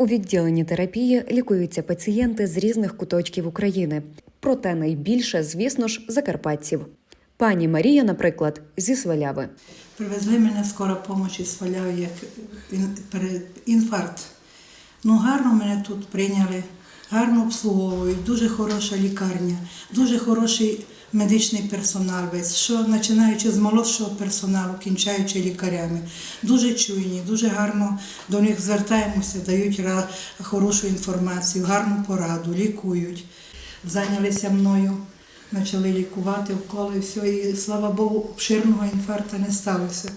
У відділенні терапії лікуються пацієнти з різних куточків України. Проте найбільше, звісно ж, закарпатців. Пані Марія, наприклад, зі Сваляви. Привезли мене скоро помочі з Валяви, як інфаркт. Ну, гарно мене тут прийняли, гарно обслуговують, дуже хороша лікарня, дуже хороший медичний персонал весь, що починаючи з молодшого персоналу, кінчаючи лікарями. Дуже чуйні, дуже гарно до них звертаємося, дають хорошу інформацію, гарну пораду, лікують. Зайнялися мною, почали лікувати вколи, все, і слава Богу, обширного інфаркту не сталося.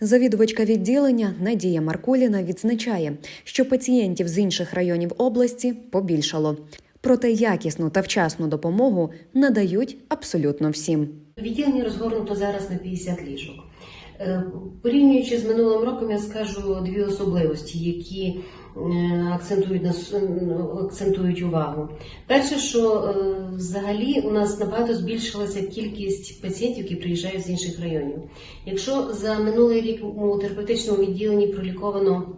Завідувачка відділення Надія Маркуліна відзначає, що пацієнтів з інших районів області побільшало. Проте якісну та вчасну допомогу надають абсолютно всім. Відділення розгорнуто зараз на 50 ліжок. Е, Порівнюючи з минулим роком, я скажу дві особливості, які е, акцентують нас акцентують увагу. Перше, що е, взагалі у нас набагато збільшилася кількість пацієнтів, які приїжджають з інших районів. Якщо за минулий рік у терапевтичному відділенні проліковано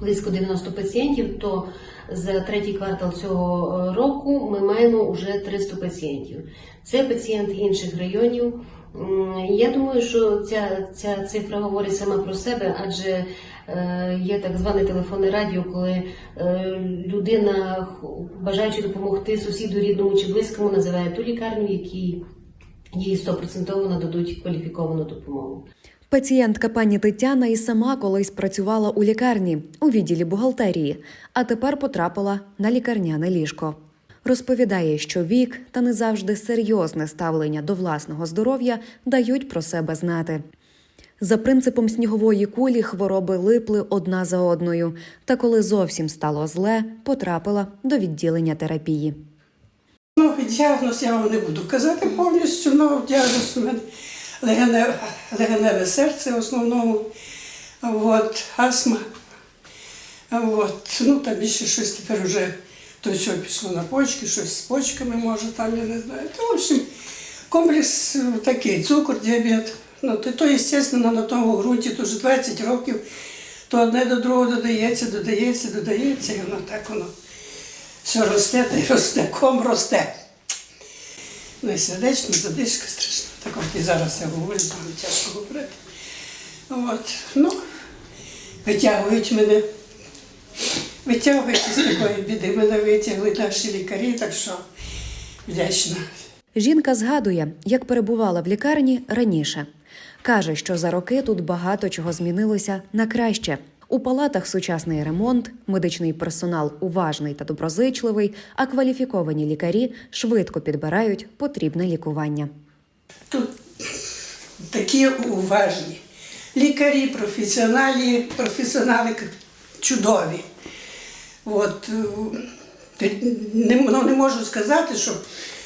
близько 90 пацієнтів, то за третій квартал цього е, року ми маємо вже 300 пацієнтів. Це пацієнти інших районів. Я думаю, що ця, ця цифра говорить сама про себе, адже е, є так зване телефонне радіо, коли е, людина, бажаючи допомогти сусіду рідному чи близькому, називає ту лікарню, якій їй стопроцентово нададуть кваліфіковану допомогу. Пацієнтка пані Тетяна і сама колись працювала у лікарні у відділі бухгалтерії, а тепер потрапила на лікарняне ліжко. Розповідає, що вік та не завжди серйозне ставлення до власного здоров'я дають про себе знати. За принципом снігової кулі хвороби липли одна за одною, та коли зовсім стало зле, потрапила до відділення терапії. Ну, діагноз я вам не буду казати повністю, але діагноз у мене легеневе, серце в основному, от, астма. От, ну, там більше щось тепер вже то все пішло на почки, щось з почками може, там я не знаю. То, в общем, комплекс е, такий, цукор, діабет. Ну, то, то, звісно, на тому ґрунті, то вже 20 років, то одне до другого додається, додається, додається, і воно так воно все росте та й росте, ком росте. Ну і сердечно, задишка страшна. Так от і зараз я говорю, з тяжко говорити. От, ну, витягують мене. Витягують із такої біди. Мене витягли наші лікарі, так що вдячна. Жінка згадує, як перебувала в лікарні раніше. Каже, що за роки тут багато чого змінилося на краще. У палатах сучасний ремонт, медичний персонал уважний та доброзичливий, а кваліфіковані лікарі швидко підбирають потрібне лікування. Тут такі уважні. Лікарі, професіоналі, професіонали чудові. От, е, не, ну, не можу сказати, що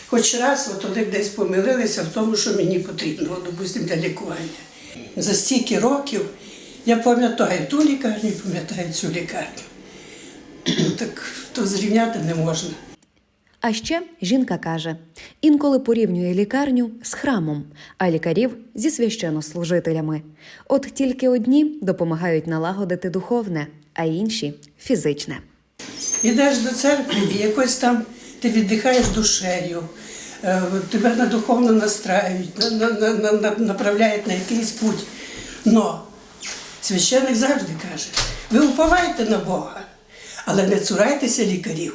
хоч раз от вони десь помилилися в тому, що мені потрібно, допустимо, для лікування. За стільки років я пам'ятаю ту лікарню, і пам'ятаю цю лікарню. Так то зрівняти не можна. А ще жінка каже: інколи порівнює лікарню з храмом, а лікарів зі священнослужителями. От тільки одні допомагають налагодити духовне, а інші фізичне. Йдеш до церкви і якось там ти віддихаєш душею, е, тебе на духовно настраюють, на, на, на, на, на- направляють на якийсь путь. Но священник завжди каже: ви уповайте на Бога, але не цурайтеся лікарів.